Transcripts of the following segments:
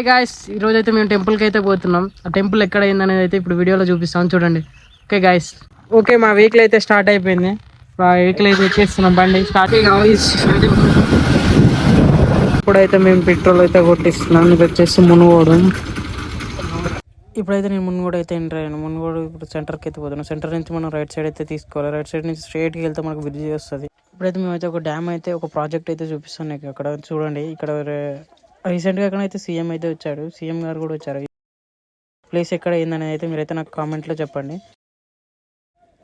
Hi guys ఈరోజు అయితే మేము టెంపుల్కి అయితే పోతున్నాం. ఆ టెంపుల్ ఎక్కడ అయిందనేది అయితే ఇప్పుడు వీడియోలో చూపిస్తాం. చూడండి. ఓకే గాయస్ ఓకే మా వెహికల్ అయితే స్టార్ట్ అయిపోయింది. మా వెహికల్ అయితే వచ్చేస్తున్నాం బండి స్టార్ట్ ఇప్పుడైతే మేము పెట్రోల్ అయితే కొట్టిస్తున్నాం. ఇది వచ్చేసి మునుగోడు. ఇప్పుడైతే నేను మునుగోడు అయితే ఎంటర్ అయ్యాను. మునుగోడు ఇప్పుడు సెంటర్కి అయితే పోతున్నాం. సెంటర్ నుంచి మనం రైట్ సైడ్ అయితే తీసుకోవాలి. రైట్ సైడ్ నుంచి స్ట్రైట్కి వెళ్తే మనకు బ్రిడ్జ్ వస్తుంది. ఇప్పుడైతే మేమైతే ఒక డ్యామ్ అయితే ఒక ప్రాజెక్ట్ అయితే చూపిస్తాను నీకు అక్కడ. చూడండి. ఇక్కడ రీసెంట్గా అక్కడ అయితే సీఎం అయితే వచ్చాడు సీఎం గారు కూడా వచ్చారు. ప్లేస్ ఎక్కడ అయిందనేది అయితే మీరైతే నాకు కామెంట్లో చెప్పండి.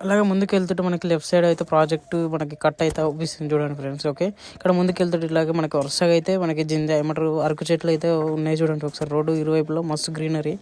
అలాగే ముందుకు వెళ్తుంటే మనకి లెఫ్ట్ సైడ్ అయితే ప్రాజెక్ట్ మనకి కట్ అయితే అవుపిస్తుంది చూడండి ఫ్రెండ్స్ ఓకే? ఇక్కడ ముందుకు వెళ్తుంటే ఇలాగే మనకి వరుసగా అయితే మనకి జింజ ఏమంటారు అరకు చెట్లు అయితే ఉన్నాయి చూడండి ఒకసారి రోడ్డు ఇరువైపులో మస్తు గ్రీనరీ.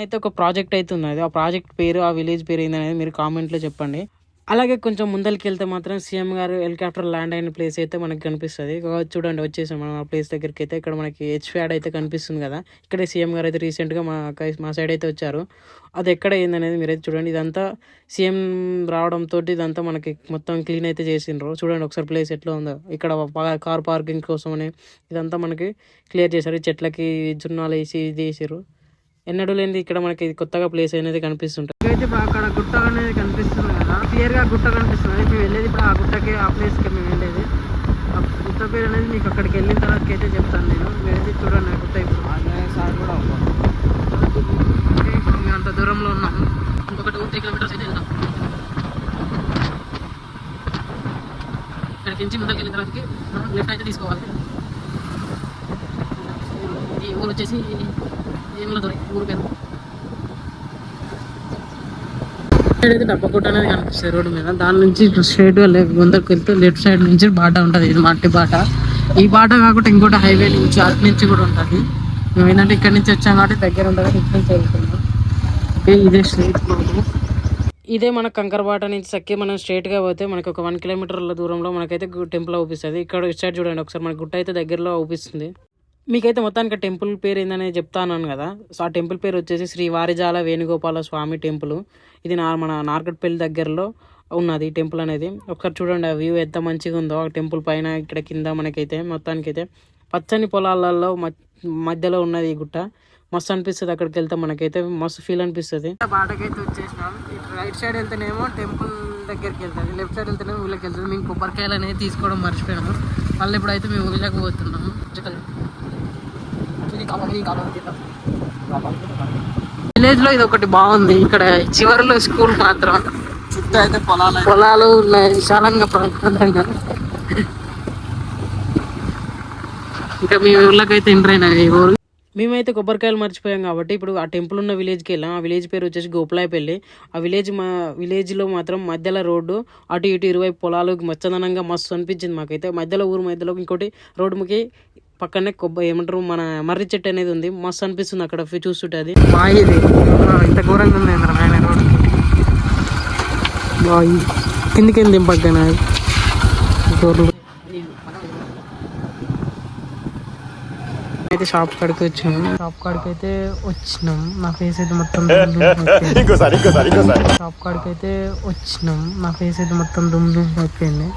అయితే ఒక ప్రాజెక్ట్ అయితే ఉన్నది ఆ ప్రాజెక్ట్ పేరు ఆ విలేజ్ పేరు ఏందనేది మీరు కామెంట్లో చెప్పండి. అలాగే కొంచెం ముందరికి వెళ్తే మాత్రం సీఎం గారు హెలికాప్టర్ ల్యాండ్ అయిన ప్లేస్ అయితే మనకి కనిపిస్తుంది. చూడండి వచ్చేసాం మనం ఆ ప్లేస్ దగ్గరికి అయితే ఇక్కడ మనకి హెచ్ ఫ్యాడ్ అయితే కనిపిస్తుంది కదా. ఇక్కడే సీఎం గారు అయితే రీసెంట్గా మా మా సైడ్ అయితే వచ్చారు. అది ఎక్కడ ఏందనేది మీరైతే చూడండి. ఇదంతా సీఎం రావడంతో ఇదంతా మనకి మొత్తం క్లీన్ అయితే చేసిండ్రు. చూడండి ఒకసారి ప్లేస్ ఎట్లా ఉందో. ఇక్కడ కార్ పార్కింగ్ కోసం అని ఇదంతా మనకి క్లియర్ చేశారు. చెట్లకి జున్నాలు వేసి ఇది వేసారు ఎన్నడూ లేనిది ఇక్కడ మనకి కొత్తగా ప్లేస్ అనేది కనిపిస్తుంటుంది. అయితే అక్కడ గుట్ట అనేది కనిపిస్తుంది కదా. క్లియర్గా గుట్ట కనిపిస్తుంది. మేము వెళ్ళేది ఇప్పుడు ఆ గుట్టకి ఆ ప్లేస్కి మేము వెళ్ళేది. ఆ గుట్ట పేరు అనేది మీకు అక్కడికి వెళ్ళిన తర్వాత అయితే చెప్తాను నేను. వెళ్ళి చూడండి ఆ గుట్ట ఇప్పుడు. సార్ కూడా మేము అంత దూరంలో ఉన్నాము. ఇంకొక టూ త్రీ కిలోమీటర్స్ అయితే వెళ్తాం ఇక్కడికి నుంచి ముందరికి వెళ్ళిన తర్వాతకి మనం లెఫ్ట్ అయితే తీసుకోవాలి. ఈ ఊరు వచ్చేసి ఏముల దొరి ఊరు పేరు అయితే డబ్బకొట్ట అనేది కనిపిస్తుంది రోడ్డు మీద. దాని నుంచి స్ట్రైట్ ముందరికి వెళ్తే లెఫ్ట్ సైడ్ నుంచి బాట ఉంటుంది ఇది మట్టి బాట. ఈ బాట కాకుండా ఇంకోటి హైవే నుంచి అటు నుంచి కూడా ఉంటుంది. మేము ఏంటంటే ఇక్కడ నుంచి వచ్చాం కాబట్టి దగ్గర ఉంటుంది ఇటు నుంచి వెళ్తున్నాం. ఓకే ఇదే స్ట్రైట్ రోడ్డు ఇదే మన కంకరబాట నుంచి సక్కి మనం స్ట్రైట్గా గా పోతే మనకి ఒక వన్ కిలోమీటర్ల దూరంలో మనకైతే టెంపుల్ అవుపిస్తుంది ఇక్కడ ఇటు సైడ్ చూడండి ఒకసారి మన గుట్ట అయితే దగ్గరలో అవుపిస్తుంది మీకైతే మొత్తానికి టెంపుల్ పేరు ఏందనే చెప్తాను కదా. సో ఆ టెంపుల్ పేరు వచ్చేసి శ్రీ వారిజాల వేణుగోపాల స్వామి టెంపుల్. ఇది నా మన నార్కట్పల్లి దగ్గరలో ఉన్నది ఈ టెంపుల్ అనేది. ఒకసారి చూడండి ఆ వ్యూ ఎంత మంచిగా ఉందో. ఆ టెంపుల్ పైన ఇక్కడ కింద మనకైతే మొత్తానికైతే పచ్చని పొలాలలో మధ్యలో ఉన్నది ఈ గుట్ట. మస్తు అనిపిస్తుంది అక్కడికి వెళ్తే మనకైతే. మస్తు ఫీల్ అనిపిస్తుంది. బాటకైతే వచ్చేసినాం. ఇటు రైట్ సైడ్ వెళ్తేనేమో టెంపుల్ దగ్గరికి వెళ్తుంది. లెఫ్ట్ సైడ్ వెళ్తేనేమో ఊళ్ళకి వెళ్తుంది. మేము కొబ్బరికాయలు అనేది తీసుకోవడం మర్చిపోయాము మళ్ళీ ఇప్పుడైతే మేము ఊళ్ళకి పోతున్నాము. విలేజ్లో ఇది ఒకటి బాగుంది. ఇక్కడ చివరిలో స్కూల్ మాత్రం. చుట్టూ అయితే పొలాలు పొలాలు ఉన్నాయి. విశాలంగా ప్రశాంతంగా. ఇంకా మీ ఊళ్ళకైతే ఎంటర్ అయినా ఈ ఊరు? మేమైతే కొబ్బరికాయలు మర్చిపోయాం కాబట్టి ఇప్పుడు ఆ టెంపుల్ ఉన్న విలేజ్కి వెళ్ళాం. ఆ విలేజ్ పేరు వచ్చేసి గోపులాయపల్లి. ఆ విలేజ్ మా విలేజ్లో మాత్రం మధ్యలో రోడ్డు అటు ఇటు ఇరువైపు పొలాలు మచ్చదనంగా మస్తు అనిపించింది మాకైతే. మధ్యలో ఊరు మధ్యలో ఇంకోటి రోడ్డుకి పక్కనే కొబ్బరి ఏమంటారు మన మర్రి చెట్టు అనేది ఉంది. మస్తు అనిపిస్తుంది అక్కడ చూస్తుంటే అది. బాయిది ఇంత ఘోరంగా ఉంది రోడ్ బాయి కిందికి దింపక్కన అయితే షాప్ కాడికి వచ్చాము. షాప్ కాడికి అయితే వచ్చినాం. నా ఫేస్ అయితే మొత్తం షాప్ కాడికి అయితే వచ్చినాం. నా ఫేస్ అయితే మొత్తం దుమ్ దుమ్ అయిపోయింది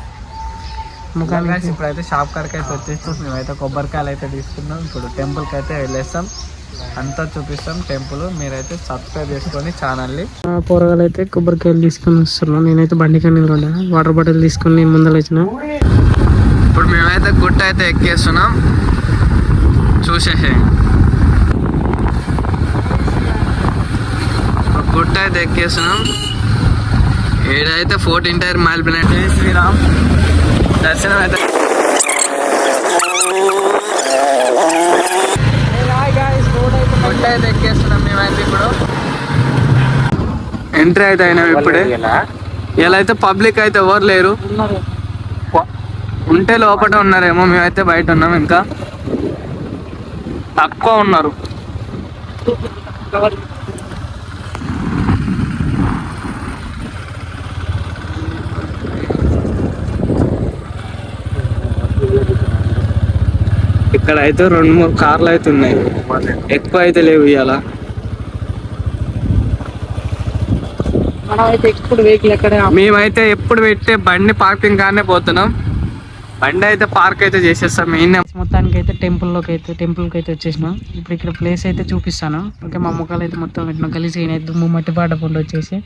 ముఖానికి ఇప్పుడైతే షాప్ కాడికి అయితే వచ్చేస్తాం మేమైతే కొబ్బరికాయలు అయితే తీసుకున్నాం. ఇప్పుడు టెంపుల్కి అయితే వెళ్ళేస్తాం. అంతా చూపిస్తాం టెంపుల్ మీరైతే సబ్స్క్రైబ్ చేసుకొని ఛానల్ని పోరగాలు అయితే కొబ్బరికాయలు తీసుకొని వస్తున్నాం నేనైతే బండి కానీ వాటర్ బాటిల్ తీసుకొని నేను ముందర వచ్చిన ఇప్పుడు మేమైతే గుట్ట అయితే ఎక్కేస్తున్నాం. చూసేసే. గుట్ట అయితే ఎక్కేస్తున్నాం. ఏడైతే ఫోర్టీన్ టైర్ మైల్ ప్లానెట్ శ్రీరామ్. దర్శనం అయితే గుట్ట అయితే ఎక్కేస్తున్నాం మేమైతే ఇప్పుడు. ఎంట్రీ అయితే అయినాం ఇప్పుడే. ఇలా అయితే పబ్లిక్ అయితే ఎవరు లేరు. ఉంటే లోపల ఉన్నారేమో మేమైతే బయట ఉన్నాం ఇంకా. తక్కువ ఉన్నారు. ఇక్కడ అయితే రెండు మూడు కార్లు అయితే ఉన్నాయి ఎక్కువ అయితే లేవు ఇవాళ అయితే ఎప్పుడు వెహికల్ ఎక్కడ మేమైతే ఎప్పుడు పెట్టే బండి పార్కింగ్ కానే పోతున్నాం. బండి అయితే పార్క్ అయితే చేసేస్తాం మెయిన్ మొత్తానికి అయితే టెంపుల్లోకి అయితే టెంపుల్కి అయితే వచ్చేసినాం. ఇప్పుడు ఇక్కడ ప్లేస్ అయితే చూపిస్తాను. ఓకే మా ముఖాలు అయితే మొత్తం ఇట్లా కలిసి అయినాయి. దుమ్ము మట్టి పాట పండు వచ్చేసి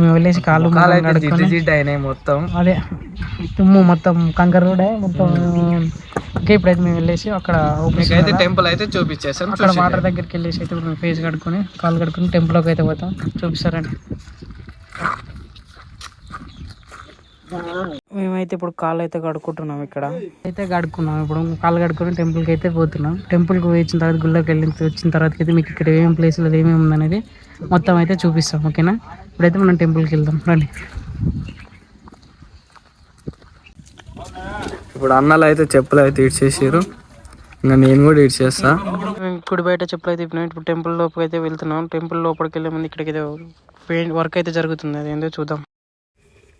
మేము వెళ్ళేసి కాళ్ళు అయితే అయినాయి మొత్తం. అదే దుమ్ము మొత్తం కంకర రోడే మొత్తం. ఓకే ఇప్పుడైతే మేము వెళ్ళేసి అక్కడ ఓపెన్ టెంపుల్ అయితే చూపించేసాం అక్కడ వాటర్ దగ్గరికి వెళ్ళేసి అయితే మేము ఫేస్ కడుక్కొని కాళ్ళు కడుక్కొని టెంపుల్లోకి అయితే పోతాం. చూపిస్తారండి. మేమైతే ఇప్పుడు కాళ్ళు అయితే కడుక్కుంటున్నాం ఇక్కడ. అయితే కడుక్కున్నాం ఇప్పుడు కాళ్ళు కడుక్కొని టెంపుల్కి అయితే పోతున్నాం. టెంపుల్కి వచ్చిన తర్వాత గుళ్ళోకి వెళ్ళిన వచ్చిన తర్వాత అయితే మీకు ఇక్కడ ఏమేమి ప్లేస్లో ఏమేమి ఉందనేది మొత్తం అయితే చూపిస్తాం ఓకేనా? ఇప్పుడైతే మనం టెంపుల్కి వెళ్దాం రండి. ఇప్పుడు అన్నలు అయితే చెప్పులు అయితే ఇడ్చేసారు ఇంకా నేను కూడా ఇడ్చేస్తా మేము కుడి బయట చెప్పులు అయితే ఇప్పినాం. ఇప్పుడు టెంపుల్ లోపలికి అయితే వెళ్తున్నాం. టెంపుల్ లోపలికి వెళ్ళే ముందు ఇక్కడికి అయితే పెయింట్ వర్క్ అయితే జరుగుతుంది. అది ఏందో చూద్దాం.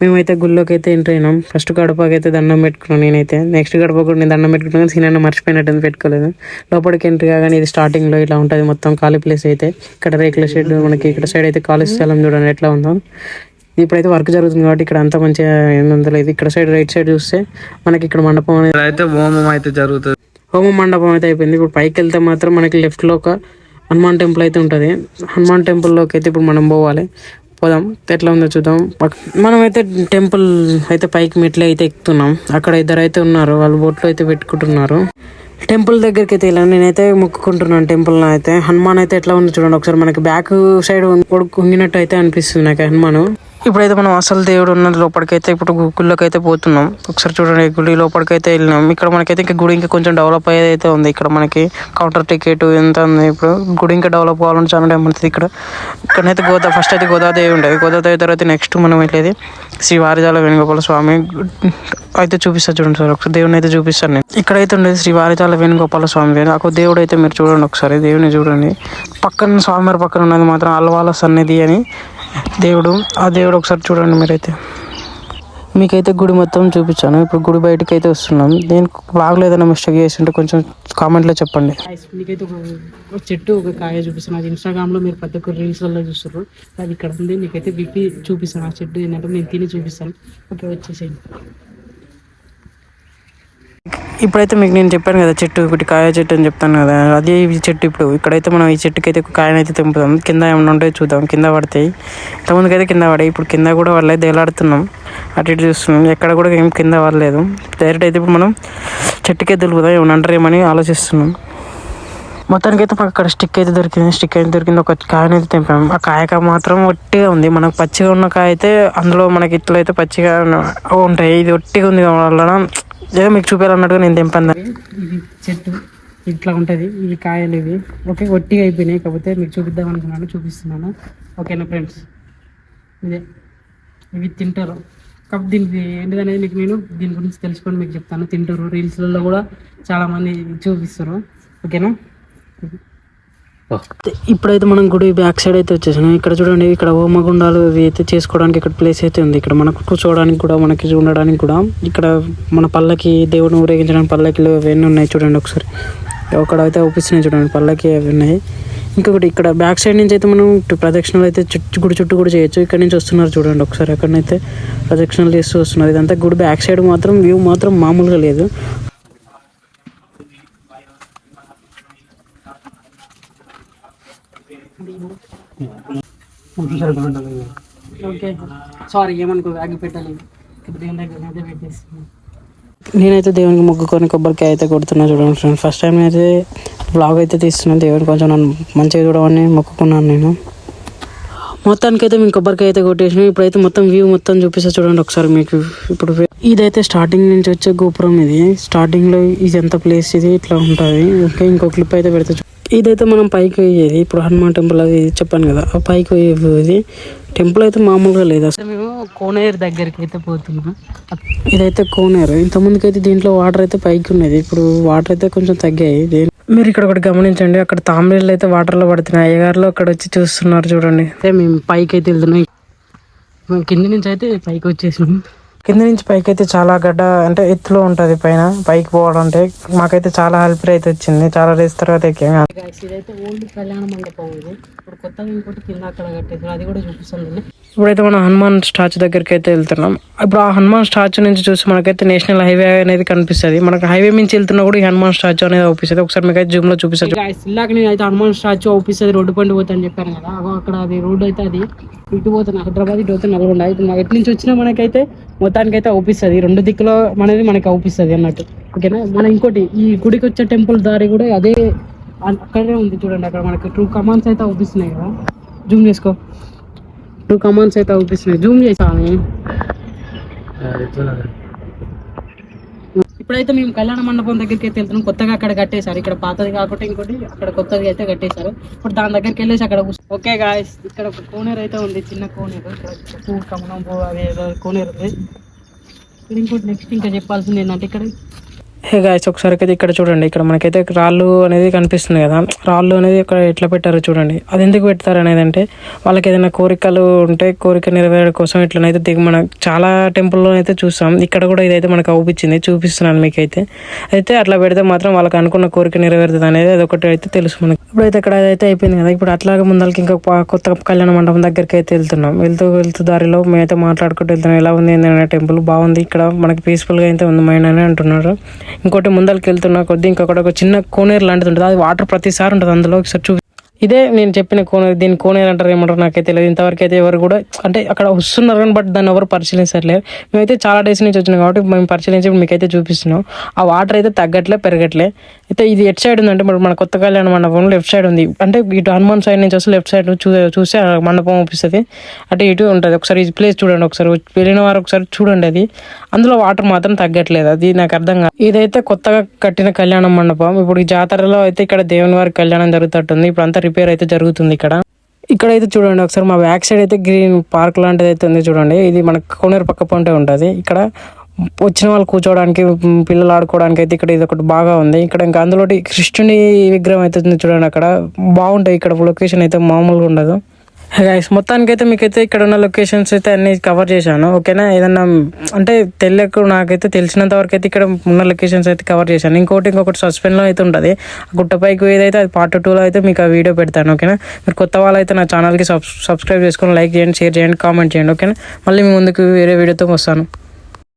మేమైతే గుళ్ళోకి అయితే ఎంటర్ అయినాం. ఫస్ట్ గడపకి అయితే దండం పెట్టుకున్నాను నేనైతే. నెక్స్ట్ గడప కూడా నేను దండం పెట్టుకున్నాను సీనన్న మర్చిపోయినట్టు పెట్టుకోలేదు. లోపలికి ఎంట్రీ కాగానే ఇది స్టార్టింగ్లో ఇట్లా ఉంటుంది మొత్తం ఖాళీ ప్లేస్ అయితే. ఇక్కడ రేకుల షెడ్ మనకి ఇక్కడ సైడ్ అయితే కాలేజ్ స్థలం చూడండి ఎట్లా ఉందో. ఇప్పుడైతే వర్క్ జరుగుతుంది కాబట్టి ఇక్కడ అంతా మంచిగా ఏముందో లేదు. ఇక్కడ సైడ్ రైట్ సైడ్ చూస్తే మనకి ఇక్కడ మండపం అనేది అయితే హోమం అయితే జరుగుతుంది. హోమ మండపం అయితే అయిపోయింది. ఇప్పుడు పైకి వెళ్తే మాత్రం మనకి లెఫ్ట్లో ఒక హనుమాన్ టెంపుల్ అయితే ఉంటుంది. హనుమాన్ టెంపుల్లోకి అయితే ఇప్పుడు మనం పోవాలి. పోదాం ఎట్లా ఉందో చూద్దాం. మనమైతే టెంపుల్ అయితే పైకి మెట్లు అయితే ఎక్కుతున్నాం. అక్కడ ఇద్దరు అయితే ఉన్నారు వాళ్ళు బోట్లో అయితే పెట్టుకుంటున్నారు. టెంపుల్ దగ్గరికి అయితే వెళ్ళాను. నేనైతే మొక్కుకుంటున్నాను టెంపుల్ అయితే. హనుమాన్ అయితే ఎట్లా ఉందో చూడండి. ఒకసారి మనకి బ్యాక్ సైడ్ ఉంగినట్టు అయితే అనిపిస్తుంది నాకు హనుమాను. ఇప్పుడైతే మనం అసలు దేవుడు ఉన్న లోపలికైతే ఇప్పుడు గు- గుళ్ళకి అయితే పోతున్నాం. ఒకసారి చూడండి గుడి లోపలికి అయితే వెళ్ళినాం. ఇక్కడ మనకైతే ఇంకా గుడి ఇంకా కొంచెం డెవలప్ అయ్యేది అయితే ఉంది. ఇక్కడ మనకి కౌంటర్ టికెట్ ఎంత ఉంది ఇప్పుడు? గుడి ఇంకా డెవలప్ కావాలంటే చాలా టైం ఉంటుంది ఇక్కడ. ఇక్కడైతే గోదా ఫస్ట్ అయితే గోదాదేవి ఉండేది. గోదాదేవి తర్వాత నెక్స్ట్ మనం వెళ్ళేది శ్రీ వారిజాల వేణుగోపాల స్వామి. అయితే చూపిస్తా చూడండి సార్ ఒకసారి దేవుని అయితే చూపిస్తాను నేను. ఇక్కడైతే ఉండేది శ్రీ వారిజాల వేణుగోపాల స్వామి ఒక దేవుడు అయితే మీరు చూడండి ఒకసారి దేవుని చూడండి. పక్కన స్వామివారి పక్కన ఉన్నది మాత్రం అల్వాల సన్నిధి అని దేవుడు ఆ దేవుడు ఒకసారి చూడండి మీరైతే. మీకైతే గుడి మొత్తం చూపించాను. ఇప్పుడు గుడి బయటకి అయితే వస్తున్నాం. నేను బాగా ఏదైనా మిస్టేక్ చేసి ఉంటే కొంచెం కామెంట్లో చెప్పండి. మీకైతే ఒక చెట్టు ఒక కాయ చూపిస్తాను అది ఇన్స్టాగ్రామ్లో మీరు ప్రతి ఒక్క రీల్స్లలో చూస్తారు అది ఇక్కడ ఉంది. మీకైతే విప్పి చూపిస్తాను. ఆ చెట్టు ఏంటంటే నేను తిని చూపిస్తాను. ఓకే వచ్చేసేయండి. ఇప్పుడైతే మీకు నేను చెప్పాను కదా చెట్టు ఒకటి కాయ చెట్టు అని చెప్తాను కదా అదే ఈ చెట్టు ఇప్పుడు. ఇక్కడైతే మనం ఈ చెట్టుకి అయితే కాయనైతే తెంపుదాం. కింద ఏమైనా ఉంటే చూద్దాం. కింద పడతాయి. ఇంతకుముందుకైతే కింద పడాయి. ఇప్పుడు కింద కూడా వాళ్ళైతే వేలాడుతున్నాం. అటు ఇటు చూస్తున్నాం. ఎక్కడ కూడా ఏం కింద పడలేదు. డైరెక్ట్ అయితే ఇప్పుడు మనం చెట్టుకే తెలుపుదాం ఏమైనా అంటారేమని ఆలోచిస్తున్నాం. మొత్తానికి అయితే మాకు అక్కడ స్టిక్ అయితే దొరికింది. స్టిక్ అయితే దొరికింది. ఒక కాయని అయితే తెంపాం. ఆ కాయక మాత్రం ఒట్టిగా ఉంది. మనకు పచ్చిగా ఉన్న కాయ అయితే అందులో మనకి ఇట్లా అయితే పచ్చిగా ఉంటాయి. ఇది ఒట్టిగా ఉంది. వలన ఏదో మీకు చూపించాలన్నట్టుగా నేను తెంపాను ఇది చెట్టు ఇట్లా ఉంటుంది. ఇవి కాయలు ఇవి. ఓకే ఒట్టిగా అయిపోయినాయి. కాకపోతే మీకు చూపిద్దాం అనుకున్నాను చూపిస్తున్నాను. ఓకేనా ఫ్రెండ్స్? ఇదే. ఇవి తింటారు. కాబట్టి దీనికి ఏంటిదనేది మీకు నేను దీని గురించి తెలుసుకొని మీకు చెప్తాను. తింటారు. రీల్స్లలో కూడా చాలామంది చూపిస్తారు. ఓకేనా? ఇప్పుడైతే మనం గుడి బ్యాక్ సైడ్ అయితే వచ్చేసాం. ఇక్కడ చూడండి ఇక్కడ హోమగుండాలు ఇవి అయితే చేసుకోవడానికి ఇక్కడ ప్లేస్ అయితే ఉంది. ఇక్కడ మనకు కూర్చోవడానికి కూడా మనకి ఉండడానికి కూడా ఇక్కడ మన పల్లకి దేవుడిని ఊరేగించడానికి పల్లకిలు అవన్నీ ఉన్నాయి చూడండి ఒకసారి. అక్కడ అయితే చూపిస్తున్నాయి చూడండి పల్లకి అవి ఉన్నాయి. ఇంకొకటి ఇక్కడ బ్యాక్ సైడ్ నుంచి అయితే మనం ప్రదక్షిణలు అయితే చుట్టూ గుడి చుట్టూ కూడా చేయొచ్చు. ఇక్కడ నుంచి వస్తున్నారు చూడండి ఒకసారి అక్కడనైతే ప్రదక్షిణలు చేస్తూ వస్తున్నారు. ఇదంతా గుడి బ్యాక్ సైడ్ మాత్రం వ్యూ మాత్రం మామూలుగా లేదు. ఓకే సారీ ఏమనుకో ఆగి పెట్టాలి. దేవుని దగ్గర అయితే పెట్టేస్తున్నాను నేనైతే దేవునికి మొక్కుకొని కొబ్బరికాయ అయితే కొడుతున్నా చూడండి ఫ్రెండ్ ఫస్ట్ టైం అయితే బ్లాగ్ అయితే తీస్తున్నాను దేవుని కొంచెం నన్ను మంచిగా చూడమని మొక్కుకున్నాను నేను. మొత్తానికి అయితే మేము కొబ్బరికాయ అయితే కొట్టేసినాం. ఇప్పుడైతే మొత్తం వ్యూ మొత్తం చూపిస్తా చూడండి ఒకసారి మీకు ఇప్పుడు ఇదైతే స్టార్టింగ్ నుంచి వచ్చే గోపురం ఇది. స్టార్టింగ్లో ఇది ఎంత ప్లేస్ ఇది ఇట్లా ఉంటుంది. ఓకే ఇంకో క్లిప్ అయితే పెడతా ఇదైతే మనం పైకి పోయేది. ఇప్పుడు హనుమాన్ టెంపుల్ అది చెప్పాను కదా. ఆ పైకి పోయేది. టెంపుల్ అయితే మామూలుగా లేదు? అసలు మేము కోనేరు దగ్గరికి అయితే పోతున్నాం. ఇదైతే కోనేరు. ఇంతకుముందుకు అయితే దీంట్లో వాటర్ అయితే పైకి ఉన్నది. ఇప్పుడు వాటర్ అయితే కొంచెం తగ్గాయి. దేని- మీరు ఇక్కడ ఒకటి గమనించండి. అక్కడ తామిళ్ళు అయితే వాటర్లో పడుతున్నాయి. అయ్యగారులు అక్కడ వచ్చి చూస్తున్నారు చూడండి. అయితే మేము పైకి అయితే వెళ్తున్నాం. కింది నుంచి అయితే పైకి వచ్చేసినాం. కింద నుంచి పైకి అయితే చాలా గడ్డ అంటే ఎత్తులో ఉంటుంది పైన. పైకి పోవడం అంటే మాకైతే చాలా హెల్ప్ అయితే వచ్చింది. చాలా రేస్ తర్వాత ఎక్కాము. ఇదైతే ఓల్డ్ కళ్యాణ మండపం ఇది. ఇప్పుడు కొత్తగా ఇంకోటి కింద అక్కడ కట్టేసారు అది కూడా చూపిస్తుంది ఇప్పుడైతే మనం హనుమాన్ స్టాచ్యూ దగ్గరికి అయితే వెళ్తున్నాం ఇప్పుడు ఆ హనుమాన్ స్టాచ్యూ నుంచి చూసి మనకైతే నేషనల్ హైవే అనేది కనిపిస్తుంది. మనకు హైవే నుంచి వెళ్తున్నా కూడా ఈ హనుమాన్ స్టాచ్యూ అనేది అవుపిస్తుంది. ఒకసారి మీకు అయితే జూమ్లో చూపిస్తుంది ఇలాగ నేను అయితే హనుమాన్ స్టాచ్యూ అవుపిస్తుంది. రోడ్డు పండి పోతా అని చెప్పాను కదా. అగో అక్కడ అది రోడ్డు అయితే అది ఇటు పోతుంది హైదరాబాద్ ఇటు పోతే నల్గొండ ఇప్పుడు నాకు ఎటు నుంచి వచ్చినా మనకైతే మొత్తానికి అయితే అవుపిస్తుంది రెండు దిక్కులో మనది మనకి అవుపిస్తుంది అన్నట్టు. ఓకేనా? మన ఇంకోటి ఈ గుడికి వచ్చే టెంపుల్ దారి కూడా అదే అ- అక్కడే ఉంది చూడండి అక్కడ మనకి టూ కమాండ్స్ అయితే అవుపిస్తున్నాయి కదా. జూమ్ చేసుకో. టూ కమాండ్స్ అయితే అవుపిస్తున్నాయి. జూమ్ చేసాము ఇప్పుడైతే మేము కళ్యాణ మండపం దగ్గరికి అయితే వెళ్తున్నాం. కొత్తగా అక్కడ కట్టేశారు. ఇక్కడ పాతది కాకుండా ఇంకోటి అక్కడ కొత్తది అయితే కట్టేశారు. ఇప్పుడు దాని దగ్గరికి వెళ్ళేసి అక్కడ ఓకే గాయస్ ఇక్కడ ఒక కోనేరు అయితే ఉంది. చిన్న కోనేరు ఇక్కడ కమనం కమలం అదే ఏదో కోనేరు ఉంది ఇక్కడ ఇంకోటి నెక్స్ట్ ఇంకా చెప్పాల్సింది ఏంటంటే ఇక్కడ హే గాయస్ ఒకసారి అయితే ఇక్కడ చూడండి. ఇక్కడ మనకైతే రాళ్ళు అనేది కనిపిస్తుంది కదా. రాళ్ళు అనేది ఇక్కడ ఎట్లా పెట్టారో చూడండి. అది ఎందుకు పెడతారు అనేది అంటే వాళ్ళకి ఏదైనా కోరికలు ఉంటే కోరిక నెరవేరడం కోసం ఇట్లనైతే దిగు మనం చాలా టెంపుల్లో అయితే చూస్తాం. ఇక్కడ కూడా ఇదైతే మనకు అవుపించింది చూపిస్తున్నాను మీకైతే. అయితే అట్లా పెడితే మాత్రం వాళ్ళకి అనుకున్న కోరిక నెరవేరుతుంది అనేది అది ఒకటి అయితే తెలుసు మనకి. ఇప్పుడైతే ఇక్కడ అయితే అయిపోయింది కదా. ఇప్పుడు అట్లాగే ముందరికి ఇంకా కొత్త కళ్యాణ మండపం దగ్గరికి అయితే వెళ్తున్నాం. వెళ్తూ వెళ్తూ దారిలో మేమైతే మాట్లాడుకుంటూ వెళ్తున్నాం. ఎలా ఉంది ఏంటంటే టెంపుల్? బాగుంది. ఇక్కడ మనకి పీస్ఫుల్గా అయితే ఉంది మైండ్ అని అంటున్నారు. ఇంకోటి ముందరికి వెళ్తున్న కొద్ది ఇంకొకటి ఒక చిన్న కోనేరు లాంటిది ఉంటుంది. అది వాటర్ ప్రతిసారి ఉంటుంది అందులో. ఒకసారి చూ ఇదే నేను చెప్పిన కోనేరు దీని కోనేరు అంటారు ఏమంటారు నాకైతే తెలియదు. ఇంతవరకు అయితే ఎవరు కూడా అంటే అక్కడ వస్తున్నారు కానీ బట్ దాన్ని ఎవరు పరిశీలించట్లేరు మేమైతే చాలా డేస్ నుంచి వచ్చినాం కాబట్టి మేము పరిశీలించి మీకైతే చూపిస్తున్నాం. ఆ వాటర్ అయితే తగ్గట్లే పెరగట్లే. అయితే ఇది ఎట్ సైడ్ ఉందంటే మన కొత్త కళ్యాణ మండపం లెఫ్ట్ సైడ్ ఉంది. అంటే ఇటు హనుమాన్ సైడ్ నుంచి వస్తే లెఫ్ట్ సైడ్ చూ చూస్తే మండపం చూపిస్తుంది అటు ఇటు ఉంటుంది. ఒకసారి ఈ ప్లేస్ చూడండి. ఒకసారి వెళ్ళిన వారు ఒకసారి చూడండి అది. అందులో వాటర్ మాత్రం తగ్గట్లేదు. అది నాకు అర్థం కాదు. ఇదైతే కొత్తగా కట్టిన కళ్యాణ మండపం. ఇప్పుడు ఈ జాతరలో అయితే ఇక్కడ దేవుని వారి కళ్యాణం జరుగుతుంటుంది ఇప్పుడు అంతా రిపేర్ అయితే జరుగుతుంది ఇక్కడ. ఇక్కడ అయితే చూడండి. ఒకసారి మా బ్యాక్ సైడ్ అయితే గ్రీన్ పార్క్ లాంటిది అయితే ఉంది చూడండి. ఇది మన కోనేరు పక్క పంటే ఉంటుంది. ఇక్కడ వచ్చిన వాళ్ళు కూర్చోవడానికి పిల్లలు ఆడుకోవడానికి అయితే ఇక్కడ ఇది ఒకటి బాగా ఉంది. ఇక్కడ ఇంకా అందులో కృష్ణుని విగ్రహం అయితే చూడండి అక్కడ. బాగుంటాయి ఇక్కడ లొకేషన్ అయితే మామూలుగా ఉండదు. గైస్ మొత్తానికి అయితే మీకైతే ఇక్కడ ఉన్న లొకేషన్స్ అయితే అన్ని కవర్ చేశాను. ఓకేనా? ఏదన్నా అంటే తెలియకు నాకైతే తెలిసినంత వరకు అయితే ఇక్కడ ఉన్న లొకేషన్స్ అయితే కవర్ చేశాను. ఇంకోటి ఇంకొకటి సస్పెన్లో అయితే ఉంటుంది. ఆ గుట్టపైకి ఏదైతే అది పార్ట్ టూలో అయితే మీకు ఆ వీడియో పెడతాను ఓకేనా? మీరు కొత్త వాళ్ళు అయితే నా ఛానల్కి సబ్ సబ్స్క్రైబ్ చేసుకొని లైక్ చేయండి షేర్ చేయండి కామెంట్ చేయండి ఓకేనా? మళ్ళీ మీ ముందుకు వేరే వీడియోతో వస్తాను.